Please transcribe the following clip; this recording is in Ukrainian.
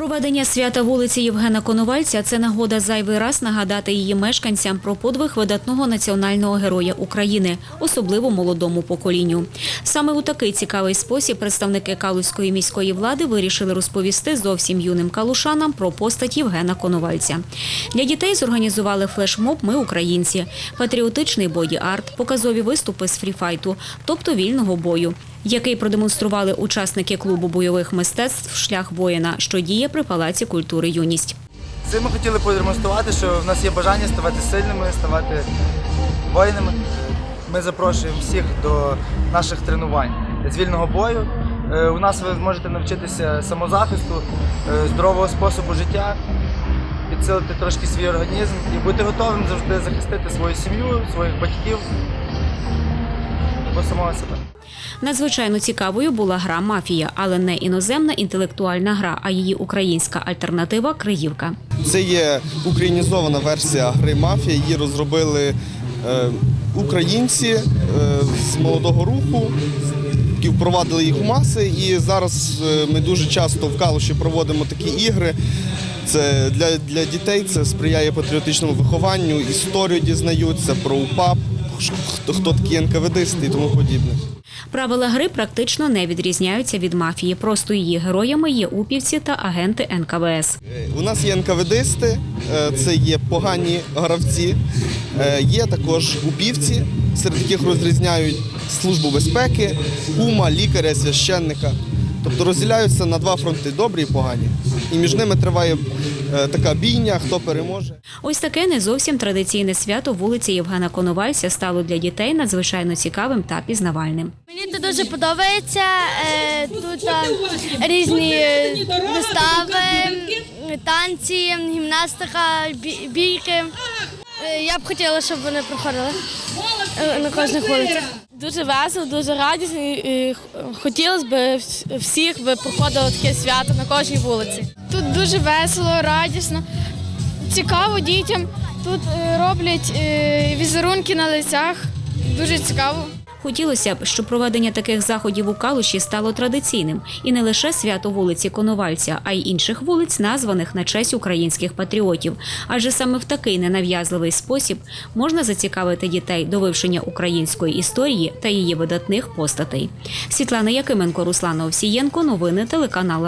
Проведення свята вулиці Євгена Коновальця це нагода зайвий раз нагадати її мешканцям про подвиг видатного національного героя України, особливо молодому поколінню. Саме у такий цікавий спосіб представники Калузької міської влади вирішили розповісти зовсім юним калушанам про постать Євгена Коновальця. Для дітей зорганізували флешмоб Ми українці, патріотичний боді-арт, показові виступи з фріфайту, тобто вільного бою, який продемонстрували учасники клубу бойових мистецтв Шлях воїна, що діє при Палаці культури Юність. Цим ми хотіли продемонструвати, що в нас є бажання ставати сильними, ставати воїнами. Ми запрошуємо всіх до наших тренувань з вільного бою. Е, У нас ви зможете навчитися самозахисту, е, здорового способу життя, підсилити трошки свій організм і бути готовим завжди захистити свою сім'ю, своїх батьків або самого себе. Надзвичайно цікавою була гра Мафія, але не іноземна інтелектуальна гра, а її українська альтернатива Криївка. Це є українізована версія гри мафія. Її розробили е, українці е, з молодого руху, які впровадили їх у маси. І зараз е, ми дуже часто в Калуші проводимо такі ігри. Це для, для дітей це сприяє патріотичному вихованню, історію дізнаються про УПАП, хто, хто такі НКВДисти і тому подібне. Правила гри практично не відрізняються від мафії. Просто її героями є упівці та агенти НКВС. Е, У нас є НКВДисти, е, це є погані гравці, е, є також упівці, серед яких розрізняють службу безпеки, кума, лікаря, священника. Тобто розділяються на два фронти добрі і погані. І між ними триває така бійня, хто переможе. Ось таке не зовсім традиційне свято вулиці Євгена Коновальця стало для дітей надзвичайно цікавим та пізнавальним. Мені тут дуже подобається. Е, Тут е, різні е, вистави, танці, гімнастика, бійки. Е, Я б хотіла, щоб вони проходили е, на кожних вулицях. Дуже весело, дуже радісно. і, Хотілося б всіх би проходило таке свято на кожній вулиці. Тут дуже весело, радісно, цікаво дітям. Тут е, роблять е, візерунки на лицях. Дуже цікаво. Хотілося б, щоб проведення таких заходів у Калуші стало традиційним і не лише свято вулиці Коновальця, а й інших вулиць, названих на честь українських патріотів. Адже саме в такий ненав'язливий спосіб можна зацікавити дітей до вивчення української історії та її видатних постатей. Світлана Якименко, Руслана Овсієнко, новини телеканал